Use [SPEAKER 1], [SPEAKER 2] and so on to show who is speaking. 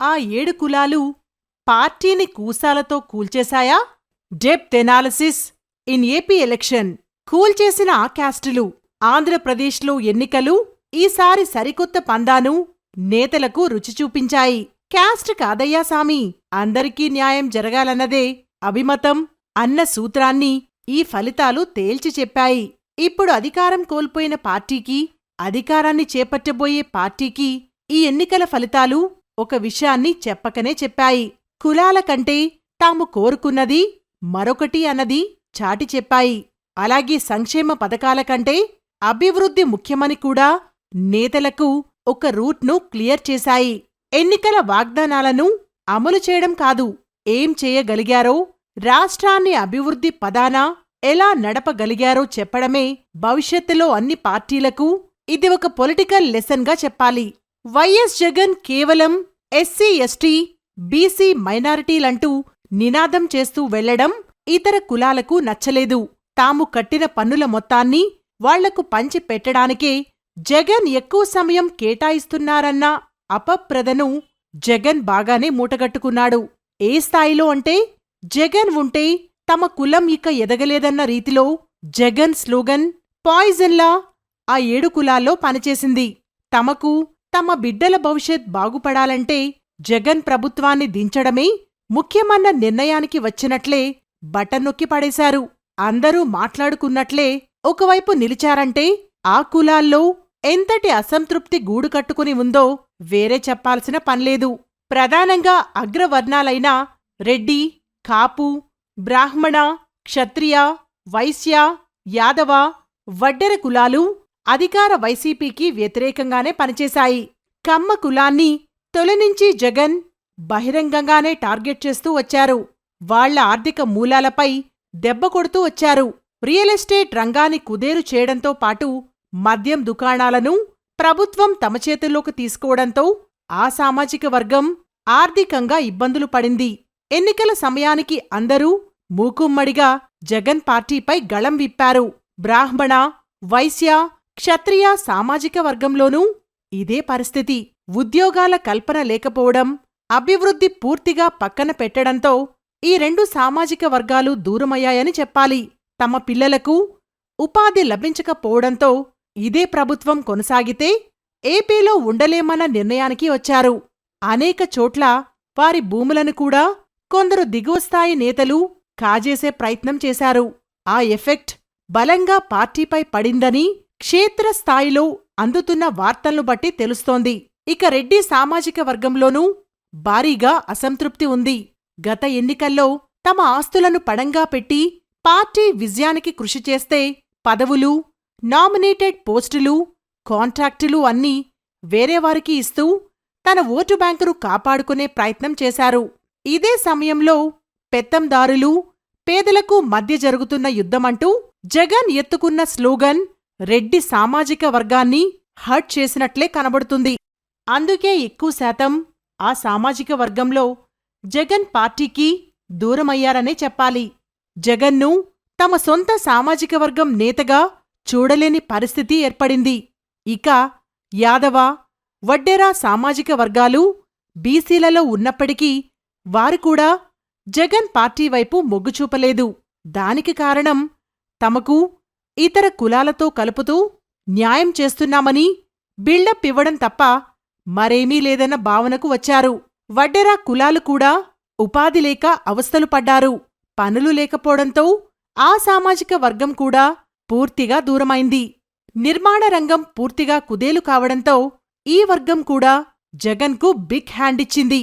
[SPEAKER 1] ఆ ఏడు కులాలు పార్టీని కూసాలతో కూల్చేశాయా? Depth analysis. In AP election కూల్చేసిన ఆ క్యాస్టులు ఆంధ్రప్రదేశ్లో ఎన్నికలు ఈసారి సరికొత్త పందాను నేతలకు రుచి చూపించాయి. క్యాస్ట్ కాదయ్యా సామి అందరికీ న్యాయం జరగాలన్నదే అభిమతం అన్న సూత్రాన్ని ఈ ఫలితాలు తేల్చి చెప్పాయి. ఇప్పుడు అధికారం కోల్పోయిన పార్టీకి అధికారాన్ని చేపట్టబోయే పార్టీకి ఈ ఎన్నికల ఫలితాలు ఒక విషయాన్ని చెప్పకనే చెప్పాయి. కులాల కంటే తాము కోరుకున్నది మరొకటి అన్నది చాటి చెప్పాయి. అలాగే సంక్షేమ పథకాల కంటే అభివృద్ధి ముఖ్యమని కూడా నేతలకు ఒక రూట్ను క్లియర్ చేశాయి. ఎన్నికల వాగ్దానాలను అమలు చేయడం కాదు ఏం చేయగలిగారో రాష్ట్రాన్ని అభివృద్ధి పదాన ఎలా నడపగలిగారో చెప్పడమే భవిష్యత్తులో అన్ని పార్టీలకు ఇది ఒక పొలిటికల్ లెసన్గా చెప్పాలి. వైఎస్ జగన్ కేవలం ఎస్సీ ఎస్టీ బీసీ మైనారిటీలంటూ నినాదం చేస్తూ వెళ్ళడం ఇతర కులాలకు నచ్చలేదు. తాము కట్టిన పన్నుల మొత్తాన్ని వాళ్ళకు పంచి పెట్టడానికే జగన్ ఎక్కువ సమయం కేటాయిస్తున్నారన్న అపప్రదను జగన్ బాగానే మూటగట్టుకున్నాడు. ఏ స్థాయిలో అంటే జగన్ ఉంటే తమ కులం ఇక ఎదగలేదన్న రీతిలో జగన్ స్లోగన్ పాయిజన్లా ఆ ఏడు కులాల్లో పనిచేసింది. తమకు తమ బిడ్డల భవిష్యత్ బాగుపడాలంటే జగన్ ప్రభుత్వాన్ని దించడమే ముఖ్యమన్న నిర్ణయానికి వచ్చినట్లే బటన్ నొక్కి పడేశారు. అందరూ మాట్లాడుకున్నట్లే ఒకవైపు నిలిచారంటే ఆ కులాల్లో ఎంతటి అసంతృప్తి గూడు కట్టుకుని ఉందో వేరే చెప్పాల్సిన పన్లేదు. ప్రధానంగా అగ్రవర్ణాలైన రెడ్డి కాపు బ్రాహ్మణ క్షత్రియ వైశ్య యాదవ వడ్డెర కులాలు అధికార వైసీపీకి వ్యతిరేకంగానే పనిచేశాయి. కమ్మ కులాన్ని తొలినుంచి జగన్ బహిరంగంగానే టార్గెట్ చేస్తూ వచ్చారు. వాళ్ళ ఆర్థిక మూలాలపై దెబ్బ కొడుతూ వచ్చారు. రియల్ ఎస్టేట్ రంగాన్ని కుదేరు చేయడంతో పాటు మద్యం దుకాణాలను ప్రభుత్వం తమ చేతుల్లోకి తీసుకోవడంతో ఆ సామాజిక వర్గం ఆర్థికంగా ఇబ్బందులు పడింది. ఎన్నికల సమయానికి అందరూ మూకుమ్మడిగా జగన్ పార్టీపై గళం విప్పారు. బ్రాహ్మణ వైశ్య క్షత్రియ సామాజిక వర్గంలోనూ ఇదే పరిస్థితి. ఉద్యోగాల కల్పన లేకపోవడం అభివృద్ధి పూర్తిగా పక్కన పెట్టడంతో ఈ రెండు సామాజిక వర్గాలు దూరమయ్యాయని చెప్పాలి. తమ పిల్లలకు ఉపాధి లభించకపోవడంతో ఇదే ప్రభుత్వం కొనసాగితే ఏపీలో ఉండలేమన్న నిర్ణయానికి వచ్చారు. అనేక చోట్ల వారి భూములను కూడా కొందరు దిగువస్థాయి నేతలు కాజేసే ప్రయత్నం చేశారు. ఆ ఎఫెక్ట్ బలంగా పార్టీపై పడిందని క్షేత్రస్థాయిలో అందుతున్న వార్తలను బట్టి తెలుస్తోంది. ఇక రెడ్డి సామాజిక వర్గంలోనూ భారీగా అసంతృప్తి ఉంది. గత ఎన్నికల్లో తమ ఆస్తులను పడంగా పెట్టి పార్టీ విజయానికి కృషి చేస్తే పదవులు నామినేటెడ్ పోస్టులు కాంట్రాక్టులు అన్నీ వేరేవారికి ఇస్తూ తన ఓటు బ్యాంకును కాపాడుకునే ప్రయత్నం చేశారు. ఇదే సమయంలో పెత్తందారులు పేదలకు మధ్య జరుగుతున్న యుద్ధమంటూ జగన్ ఎత్తుకున్న స్లోగన్ రెడ్డి సామాజిక వర్గాన్ని హర్ట్ చేసినట్లే కనబడుతుంది. అందుకే ఎక్కువ శాతం ఆ సామాజిక వర్గంలో జగన్ పార్టీకి దూరమయ్యారనే చెప్పాలి. జగన్ను తమ సొంత సామాజిక వర్గం నేతగా చూడలేని పరిస్థితి ఏర్పడింది. ఇక యాదవ వడ్డెరా సామాజిక వర్గాలు బీసీలలో ఉన్నప్పటికీ వారు కూడా జగన్ పార్టీ వైపు మొగ్గు చూపలేదు. దానికి కారణం తమకు ఇతర కులాలతో కలుపుతూ న్యాయం చేస్తున్నామని బిల్డప్ ఇవ్వడం తప్ప మరేమీ లేదన్న భావనకు వచ్చారు. వడ్డెరా కులాలు కూడా ఉపాధి లేక అవస్థలు పడ్డారు. పనులు లేకపోవడంతో ఆ సామాజిక వర్గం కూడా పూర్తిగా దూరమైంది. నిర్మాణ రంగం పూర్తిగా కుదేలు కావడంతో ఈ వర్గం కూడా జగన్కు బిగ్ హ్యాండ్ ఇచ్చింది.